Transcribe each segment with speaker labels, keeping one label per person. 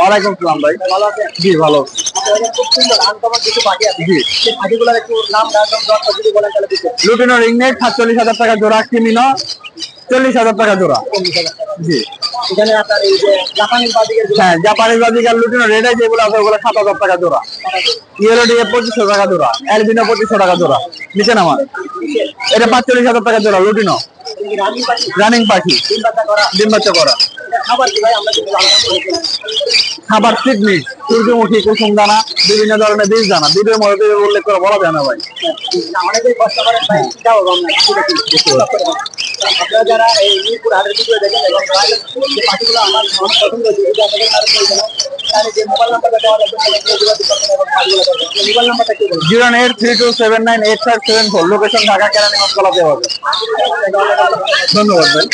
Speaker 1: ওয়ালাইকুম সালাম ভাই।
Speaker 2: ভালো আছেন?
Speaker 1: জি ভালো।
Speaker 2: খুব সুন্দর আনকমন কিছু পাখি আছে।
Speaker 1: জি।
Speaker 2: সেই পাখিগুলোর একটু নাম দাম দর যদি বলেন তাহলে
Speaker 1: লুটিনো রিংনেট সাতচল্লিশ হাজার টাকা জোড়া কিমিনো চল্লিশ হাজার টাকা জোড়া। জি।
Speaker 2: এখানে আপনার এই যে জাপানি বাদিকের
Speaker 1: হ্যাঁ বাজিকার লুটিনো রেড যেগুলো আছে ওগুলো সাত হাজার টাকা জোড়া। ইয়েলো ডিএ পঁচিশশো টাকা জোড়া অ্যালবিনো পঁচিশশো টাকা জোড়া। নিচে নামা এটা পাঁচচল্লিশ হাজার টাকা জোড়া লুটিনো।
Speaker 2: রানী পাখি। ডিম বাচ্চা করা। খাবার কি ভাই আমরা কিন্তু আলোচনা করেছিলাম
Speaker 1: খাবার পিকনিক সূর্যমুখী কুসুম দানা বিভিন্ন ধরনের বীজ দানা বীজের মধ্যে উল্লেখ করে বলা যায় না ভাই।
Speaker 2: আপনারা যারা এই মিরপুর হাটের ভিডিও আমার দেওয়া
Speaker 1: zero eight three two seven nine eight five seven four. Location Dhaka, Keraniganj কলাতে হবে ধন্যবাদ ভাই।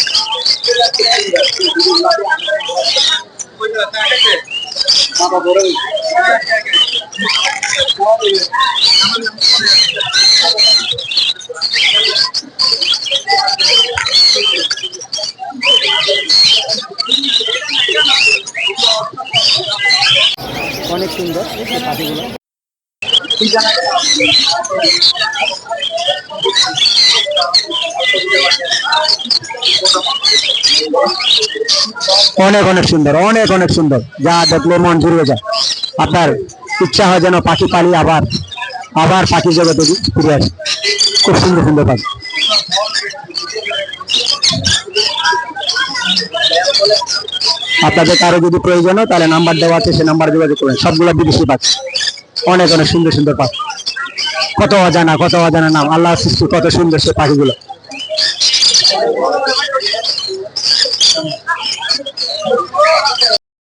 Speaker 2: অনেক সুন্দর পাখিগুলো।
Speaker 3: অনেক অনেক সুন্দর, অনেক অনেক সুন্দর। যা দেখলে মন জুড়ে যায় আপনার ইচ্ছা হয় যেন পাখি পালি আবার আবার পাখি জগতে ফিরে আসে। খুব সুন্দর সুন্দর পাখি। আপনাদের কারও যদি প্রয়োজন হয়, তাহলে নাম্বার দেওয়া আছে সে নাম্বার যোগাযোগ করবেন সবগুলো বিদেশি পাখি। অনেক অনেক সুন্দর সুন্দর পাখি। কত অজানা কত অজানা নাম। আল্লাহ সৃষ্টি কত সুন্দর সে পাখিগুলো।